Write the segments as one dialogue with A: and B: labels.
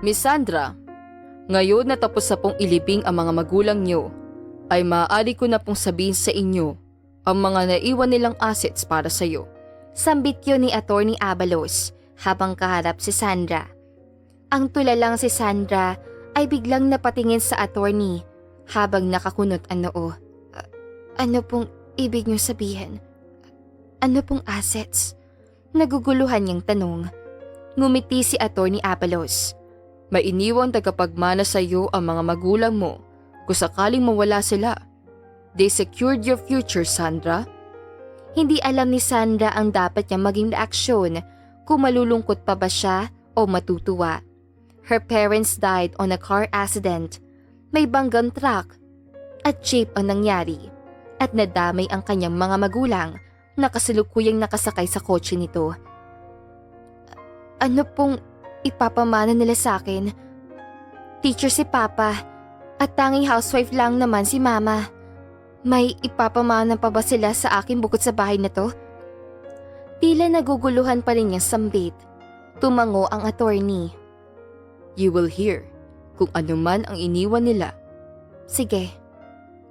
A: Miss Sandra, ngayon na tapos na pong ilibing ang mga magulang niyo, ay maaari ko na pong sabihin sa inyo ang mga naiwan nilang assets para sa iyo.
B: Sambit yun ni Attorney Abalos habang kaharap si Sandra. Ang tulalang si Sandra ay biglang napatingin sa attorney habang nakakunot ang noo. "A- ano pong ibig niyo sabihin? Ano pong assets? Naguguluhan niyang tanong. Ngumiti si Attorney Abalos.
A: May iniwang tagapagmana sa iyo ang mga magulang mo kung sakaling mawala sila. They secured your future, Sandra.
B: Hindi alam ni Sandra ang dapat niya maging reaksyon kung malulungkot pa ba siya o matutuwa. Her parents died on a car accident. May banggang truck at jeep ang nangyari at nadamay ang kanyang mga magulang na kasalukuyang nakasakay sa kotse nito. Ano pong ipapamana nila sa akin? Teacher si Papa at tanging housewife lang naman si Mama. May ipapamana pa ba sila sa akin bukod sa bahay na to? Tila naguguluhan pa rin niyang sambit. Tumango ang attorney.
A: You will hear kung ano man ang iniwan nila.
B: Sige,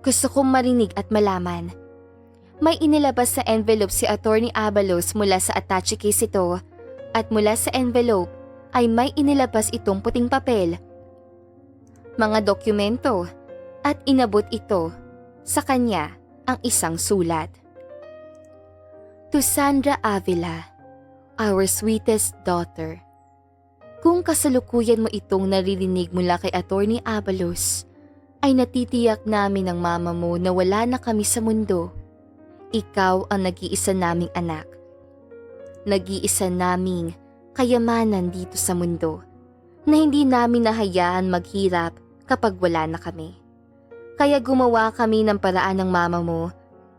B: gusto kong marinig at malaman. May inilabas sa envelope si Attorney Abalos mula sa attache case ito at mula sa envelope ay may inilabas itong puting papel. Mga dokumento at inabot ito sa kanya ang isang sulat. To Sandra Avila, our sweetest daughter. Kung kasalukuyan mo itong naririnig mula kay Attorney Abalos, ay natitiyak namin ng mama mo na wala na kami sa mundo. Ikaw ang nag-iisa naming anak. Nag-iisa naming kayamanan dito sa mundo na hindi namin nahayaan maghirap kapag wala na kami. Kaya gumawa kami ng paraan ng mama mo.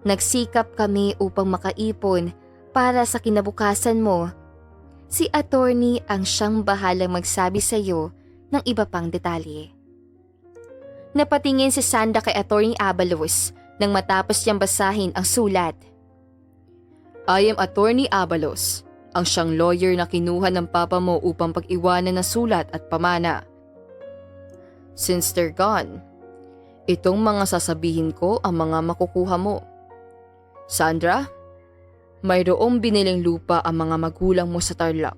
B: Nagsikap kami upang makaipon para sa kinabukasan mo. Si attorney ang siyang bahalang magsabi sa iyo ng iba pang detalye. Napatingin si Sandra kay Attorney Abalos nang matapos niyang basahin ang sulat.
A: I am Attorney Abalos, ang siyang lawyer na kinuha ng papa mo upang pag-iwanan ng sulat at pamana. Since they're gone, itong mga sasabihin ko ang mga makukuha mo. Sandra, mayroong biniling lupa ang mga magulang mo sa Tarlac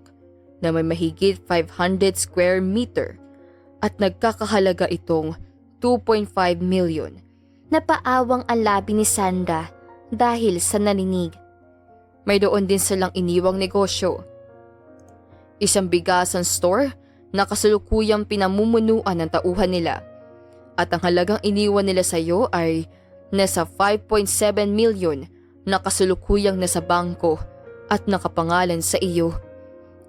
A: na may mahigit 500 square meter at nagkakahalaga itong 2.5 million.
B: Napaawang ang labi ni Sandra dahil sa naninig.
A: May doon din silang iniwang negosyo. Isang bigasan store na kasalukuyang pinamumunuan ng tauhan nila. At ang halagang iniwan nila sa iyo ay nasa 5.7 million na kasalukuyang nasa bangko at nakapangalan sa iyo.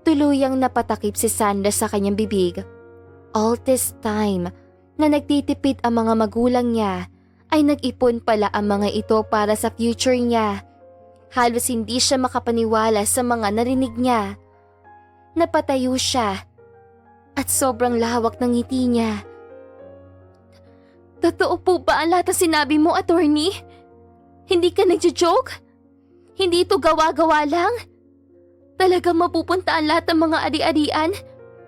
B: Tuluyang napatakip si Sandra sa kanyang bibig. All this time na nagtitipid ang mga magulang niya ay nag-ipon pala ang mga ito para sa future niya. Halos hindi siya makapaniwala sa mga narinig niya. Napatayo siya at sobrang lawak ng ngiti niya. Totoo po ba ang lahat ng sinabi mo, attorney? Hindi ka nagjo-joke? Hindi ito gawa-gawa lang? Talagang mapupunta ang lahat ng mga ari-arian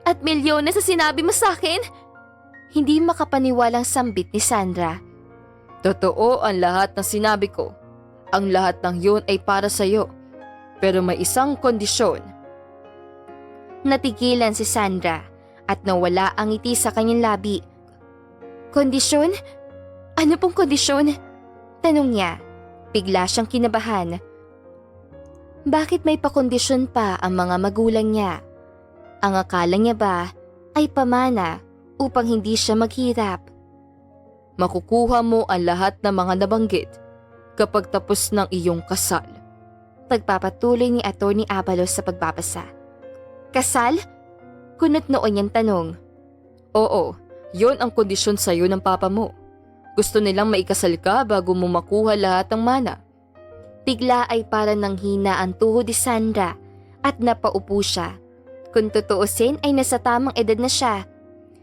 B: at milyones sa sinabi mo sa akin? Hindi makapaniwalang sambit ni Sandra.
A: Totoo ang lahat ng sinabi ko. Ang lahat ng yun ay para sa iyo. Pero may isang kondisyon.
B: Natigilan si Sandra at nawala ang ngiti sa kanyang labi. Kondisyon? Ano pong kondisyon? Tanong niya. Bigla siyang kinabahan. Bakit may pakondisyon pa ang mga magulang niya? Ang akala niya ba ay pamana upang hindi siya maghirap?
A: Makukuha mo ang lahat ng mga nabanggit kapag tapos ng iyong kasal.
B: Pagpapatuloy ni Atty. Abalos sa pagbabasa. Kasal? Kunot noon niyang tanong.
A: Oo, yon ang kondisyon sa iyo ng papa mo. Gusto nilang maikasal ka bago mo makuha lahat ng mana.
B: Bigla ay para nang hina ang tuhod ni Sandra at napaupo siya. Kung tutuusin ay nasa tamang edad na siya.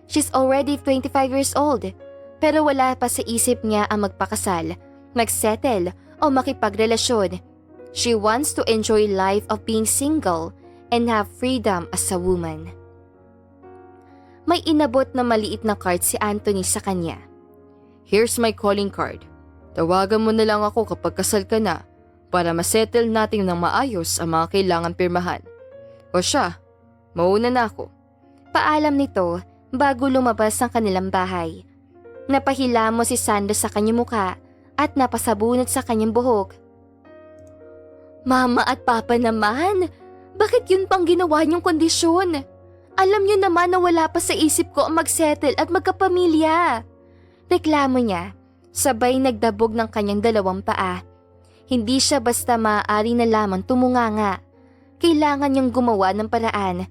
B: She's already 25 years old. Pero wala pa sa isip niya ang magpakasal, magsettle o makipagrelasyon. She wants to enjoy life of being single and have freedom as a woman. may inabot na maliit na card si Anthony sa kanya.
A: Here's my calling card. Tawagan mo na lang ako kapag kasal ka na para masettle natin ng maayos ang mga kailangan pirmahan. O siya, mauna na ako.
B: Paalam nito bago lumabas ng kanilang bahay. Napahila mo si Sandra sa kanyang muka at napasabunot sa kanyang buhok. Mama at Papa naman, bakit yun pang ginawa niyong kondisyon? Alam niyo naman na wala pa sa isip ko ang magsettle at magkapamilya. Reklamo niya, sabay nagdabog ng kanyang dalawang paa. Hindi siya basta maaari na lamang tumunganga. Kailangan niyang gumawa ng paraan.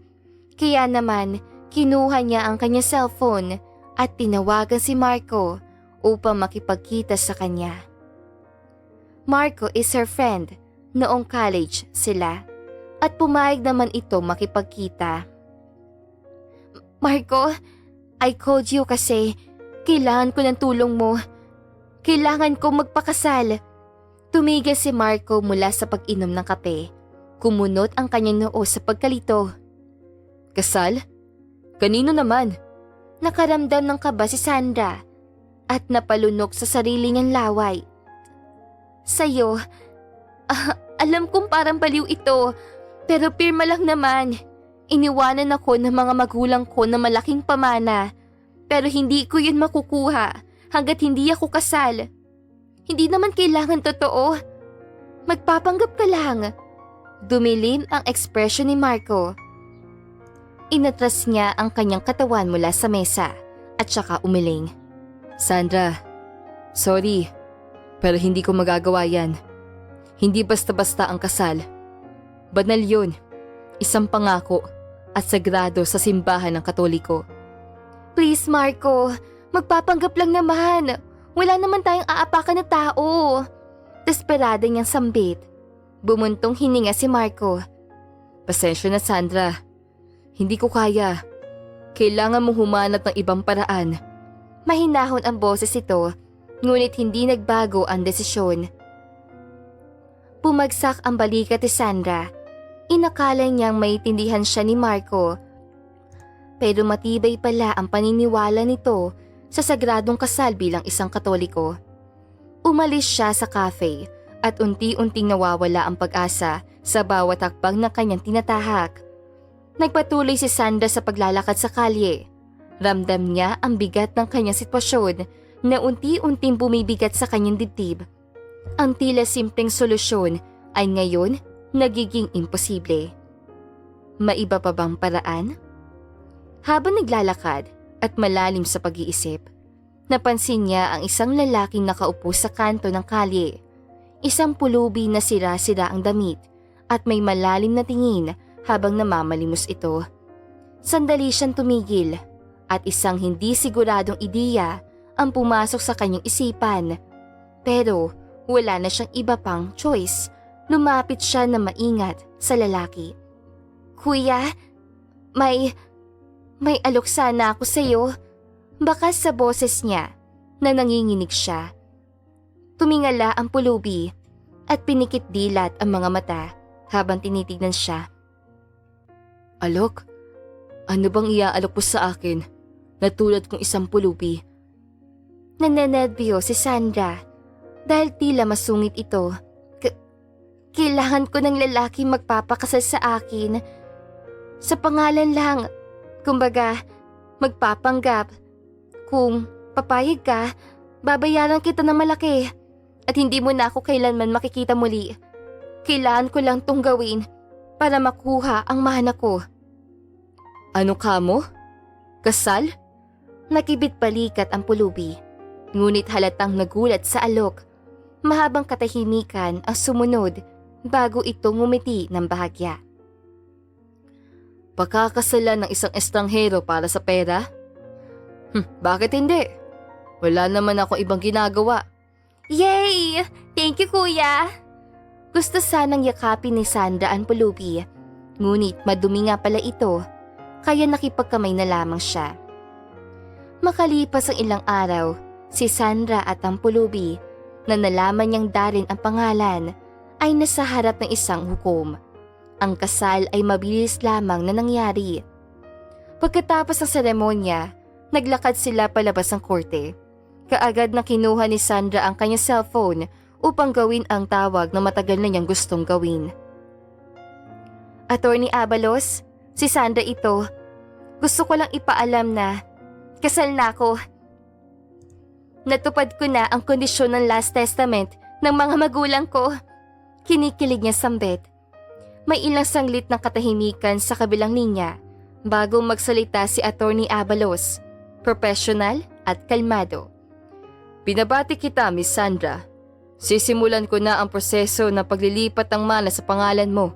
B: Kaya naman, kinuha niya ang kanyang cellphone at tinawagan si Marco upang makipagkita sa kanya. Marco is her friend. Noong college sila. At pumayag naman ito makipagkita. Marco, I called you kasi kailangan ko ng tulong mo. Kailangan ko magpakasal. Tumigil si Marco mula sa pag-inom ng kape. Kumunot ang kanyang noo sa pagkalito.
A: Kasal? Kanino naman?
B: Nakaramdam ng kaba si Sandra at napalunok sa sarili niyang laway. Sa'yo, ah, alam kong parang baliw ito, pero pirma lang naman. Iniwanan ako ng mga magulang ko na malaking pamana, pero hindi ko yun makukuha hanggat hindi ako kasal. Hindi naman kailangan totoo. Magpapanggap ka lang. Dumilim ang ekspresyon ni Marco. Inatras niya ang kanyang katawan mula sa mesa at saka umiling.
A: Sandra, sorry, pero hindi ko magagawa yan. Hindi basta-basta ang kasal. Banal yun. Isang pangako at sagrado sa simbahan ng katoliko.
B: Please Marco, magpapanggap lang naman. Wala naman tayong aapakan na tao. Desperada niyang sambit. Bumuntong hininga si Marco.
A: Pasensya na Sandra. Hindi ko kaya. Kailangan mong humanap ng ibang paraan.
B: Mahinahon ang boses ito, ngunit hindi nagbago ang desisyon. Pumagsak ang balikat ni Sandra. Inakala niyang maitindihan siya ni Marco. Pero matibay pala ang paniniwala nito sa sagradong kasal bilang isang katoliko. Umalis siya sa cafe at unti-unting nawawala ang pag-asa sa bawat hakbang na kanyang tinatahak. Nagpatuloy si Sandra sa paglalakad sa kalye. Ramdam niya ang bigat ng kanyang sitwasyon na unti-unting bumibigat sa kanyang dibdib. Ang tila simpleng solusyon ay ngayon nagiging imposible. Maiba pa bang paraan? Habang naglalakad at malalim sa pag-iisip, napansin niya ang isang lalaking nakaupo sa kanto ng kalye. Isang pulubi na sira-sira ang damit at may malalim na tingin habang namamalimos ito. Sandali siyang tumigil at isang hindi siguradong ideya ang pumasok sa kanyang isipan. Pero wala na siyang iba pang choice. Lumapit siya na maingat sa lalaki. Kuya, may... may alok sana ako sa'yo. Baka sa boses niya na nanginginig siya. Tumingala ang pulubi at pinikit dilat ang mga mata habang tinitignan siya.
A: Alok? Ano bang iaalok po sa akin? Natulad kong isang pulubi.
B: Nananadbiyo si Sandra dahil tila masungit ito. K- kailangan ko ng lalaki magpapakasal sa akin. Sa pangalan lang, kumbaga, magpapanggap. Kung papayag ka, babayaran kita ng malaki at hindi mo na ako kailanman makikita muli. Kailangan ko lang tong gawin para makuha ang mana ko.
A: Ano ka mo? Kasal?
B: Nakibit balikat ang pulubi. Ngunit halatang nagulat sa alok. Mahabang katahimikan ang sumunod bago ito ngumiti ng bahagya.
A: Pakakasalan ng isang estranghero para sa pera? Hm, bakit hindi? Wala naman ako ibang ginagawa.
B: Yay! Thank you, kuya! Gusto sanang yakapin ni Sandra ang pulubi. Ngunit madumi nga pala ito, kaya nakipagkamay na lamang siya. Makalipas ang ilang araw, si Sandra at ang pulubi na nalaman niyang darin ang pangalan ay nasa harap ng isang hukom. Ang kasal ay mabilis lamang na nangyari. Pagkatapos ng seremonya, naglakad sila palabas ng korte. Kaagad na kinuha ni Sandra ang kanyang cellphone upang gawin ang tawag na matagal na niyang gustong gawin. Attorney Abalos, si Sandra ito. Gusto ko lang ipaalam na kasal na ako. Natupad ko na ang kondisyon ng last testament ng mga magulang ko. Kinikilig niya sambit. May ilang sanglit ng katahimikan sa kabilang linya bago magsalita si Attorney Abalos, professional at kalmado.
A: Binabati kita, Miss Sandra. Sisimulan ko na ang proseso ng paglilipat ng mana sa pangalan mo.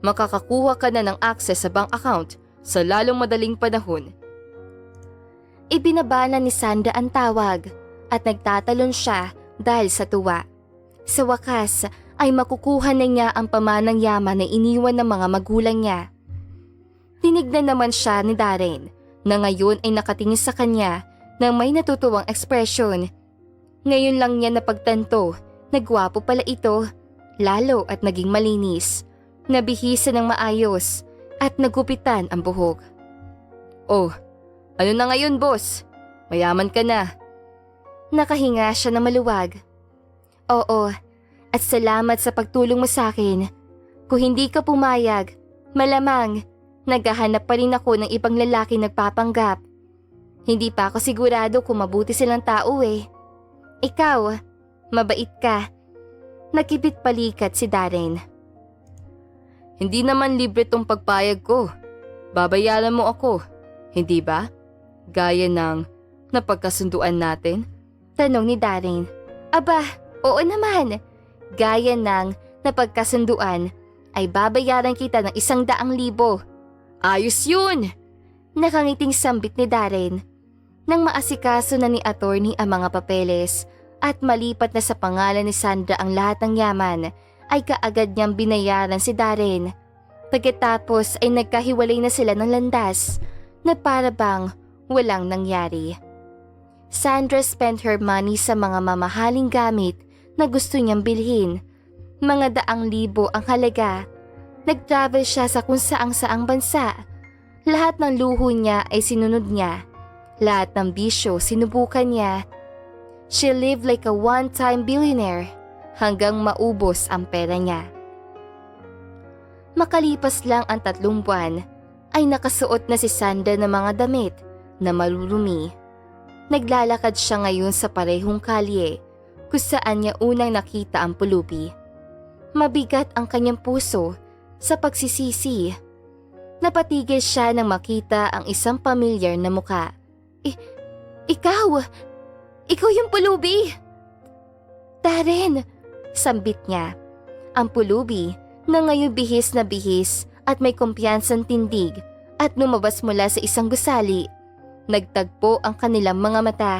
A: Makakakuha ka na ng access sa bank account sa lalong madaling panahon.
B: Ibinaba na ni Sandra ang tawag at nagtatalon siya dahil sa tuwa. Sa wakas ay makukuha na niya ang pamanang yaman na iniwan ng mga magulang niya. Tinignan naman siya ni Darren na ngayon ay nakatingin sa kanya ng may natutuwang ekspresyon. Ngayon lang niya napagtanto na gwapo pala ito, lalo at naging malinis, nabihisa ng maayos at nagupitan ang buhok.
A: Oh, ano na ngayon, boss? Mayaman ka na.
B: Nakahinga siya na maluwag. Oo, at salamat sa pagtulong mo sa akin. Kung hindi ka pumayag, malamang naghahanap pa rin ako ng ibang lalaki nagpapanggap. Hindi pa ako sigurado kung mabuti silang tao eh. Ikaw, mabait ka. Nakipit palikat si Darren.
A: Hindi naman libre tong pagpayag ko. Babayaran mo ako, hindi ba? Gaya ng napagkasunduan natin.
B: Tanong ni Darren. Aba, oo naman. Gaya ng napagkasunduan ay babayaran kita ng isang daang libo.
A: Ayos yun!
B: Nakangiting sambit ni Darren. Nang maasikaso na ni attorney ang mga papeles at malipat na sa pangalan ni Sandra ang lahat ng yaman, ay kaagad niyang binayaran si Darren. Pagkatapos ay nagkahiwalay na sila ng landas na para bang walang nangyari. Sandra spent her money sa mga mamahaling gamit na gusto niyang bilhin. Mga daang libo ang halaga. Nag-travel siya sa kung saang saang bansa. Lahat ng luho niya ay sinunod niya. Lahat ng bisyo sinubukan niya. She lived like a one-time billionaire hanggang maubos ang pera niya. Makalipas lang ang tatlong buwan, ay nakasuot na si Sandra ng mga damit na malulumi. Naglalakad siya ngayon sa parehong kalye kung saan niya unang nakita ang pulubi. Mabigat ang kanyang puso sa pagsisisi. Napatigil siya nang makita ang isang pamilyar na muka. I- ikaw! Ikaw yung pulubi! Darren! Sambit niya. Ang pulubi na ngayon bihis na bihis at may kumpiyansang tindig at lumabas mula sa isang gusali. Nagtagpo ang kanilang mga mata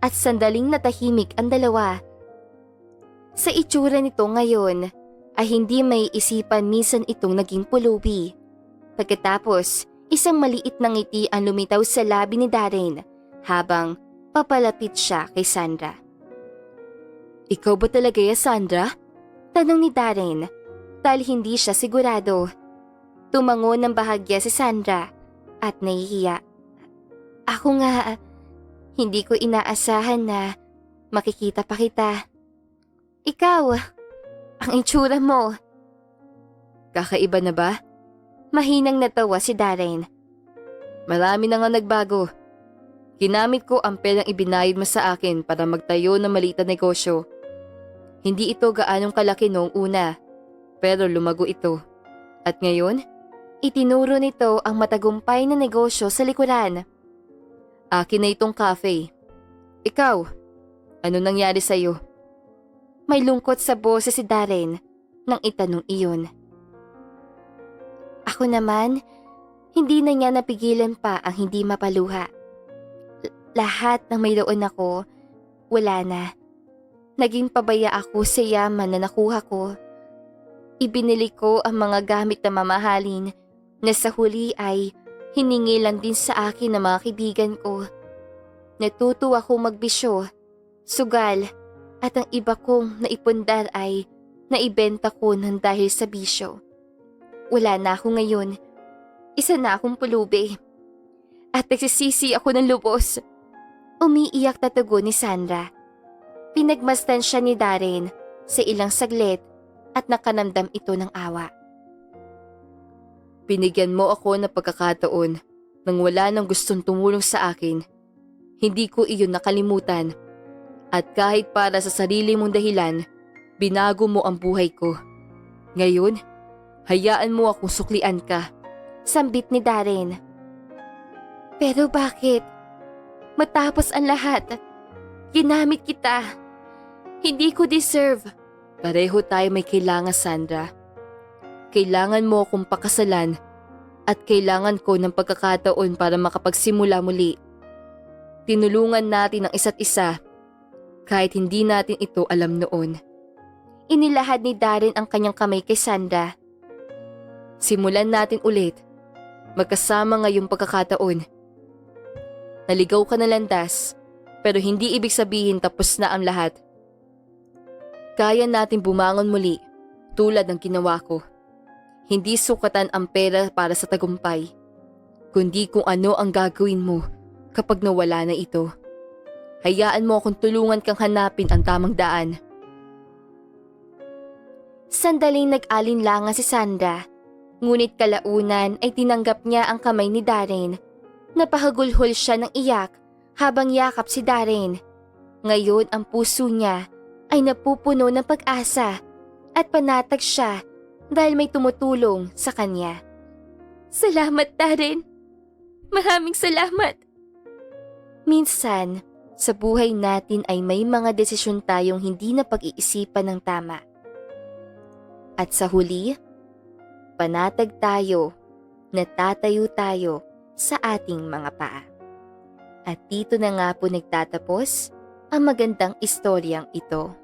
B: at sandaling natahimik ang dalawa. Sa itsura nito ngayon ay hindi may isipan minsan itong naging pulubi. Pagkatapos, isang maliit na ngiti ang lumitaw sa labi ni Darren habang papalapit siya kay Sandra.
A: Ikaw ba talaga ya, Sandra?
B: Tanong ni Darren dahil hindi siya sigurado. Tumango ng bahagya si Sandra at nahihiya. Ako nga, hindi ko inaasahan na makikita pa kita. Ikaw, ang itsura mo.
A: Kakaiba na ba?
B: Mahinang natawa si Darren.
A: Marami na nga nagbago. Ginamit ko ang perang ibinayad mo sa akin para magtayo ng maliit na negosyo. Hindi ito gaanong kalaki noong una, pero lumago ito. At ngayon,
B: Itinuro nito ang matagumpay na negosyo sa likuran.
A: Akin na itong cafe. Ikaw, ano nangyari sa'yo?
B: May lungkot sa boses si Darren nang itanong iyon. Ako naman, hindi na niya napigilan pa ang hindi mapaluha. L- lahat ng mayroon ako, wala na. Naging pabaya ako sa yaman na nakuha ko. Ibinili ko ang mga gamit na mamahalin na sa huli ay hiningi lang din sa akin ng mga kaibigan ko. Natuto ako magbisyo, sugal, at ang iba kong naipundar ay naibenta ko ng dahil sa bisyo. Wala na ako ngayon. Isa na akong pulubi. At nagsisisi ako ng lubos. Umiiyak na tugon ni Sandra. Pinagmasdan siya ni Darren sa ilang saglit at nakanamdam ito ng awa.
A: Binigyan mo ako ng pagkakataon nang wala nang gustong tumulong sa akin. Hindi ko iyon nakalimutan. At kahit para sa sarili mong dahilan, binago mo ang buhay ko. Ngayon, hayaan mo akong suklian ka.
B: Sambit ni Darren. Pero bakit? Matapos ang lahat, ginamit kita. Hindi ko deserve.
A: Pareho tayo may kailangan, Sandra. Kailangan mo akong pakasalan at kailangan ko ng pagkakataon para makapagsimula muli. Tinulungan natin ang isa't isa kahit hindi natin ito alam noon.
B: Inilahad ni Darren ang kanyang kamay kay Sandra.
A: Simulan natin ulit. Magkasama ngayong pagkakataon. Naligaw ka na landas, pero hindi ibig sabihin tapos na ang lahat. Kaya natin bumangon muli, tulad ng ginawa ko. Hindi sukatan ang pera para sa tagumpay, kundi kung ano ang gagawin mo kapag nawala na ito. Hayaan mo akong tulungan kang hanapin ang tamang daan.
B: Sandaling nag-alinlangan si Sandra. Ngunit kalaunan ay tinanggap niya ang kamay ni Darren. Napahagulhol siya ng iyak habang yakap si Darren. Ngayon ang puso niya ay napupuno ng pag-asa at panatag siya dahil may tumutulong sa kanya. Salamat, Darren. Maraming salamat. Minsan, sa buhay natin ay may mga desisyon tayong hindi na pag-iisipan ng tama. At sa huli, panatag tayo, natatayo tayo sa ating mga paa. At dito na nga po nagtatapos ang magandang istoryang ito.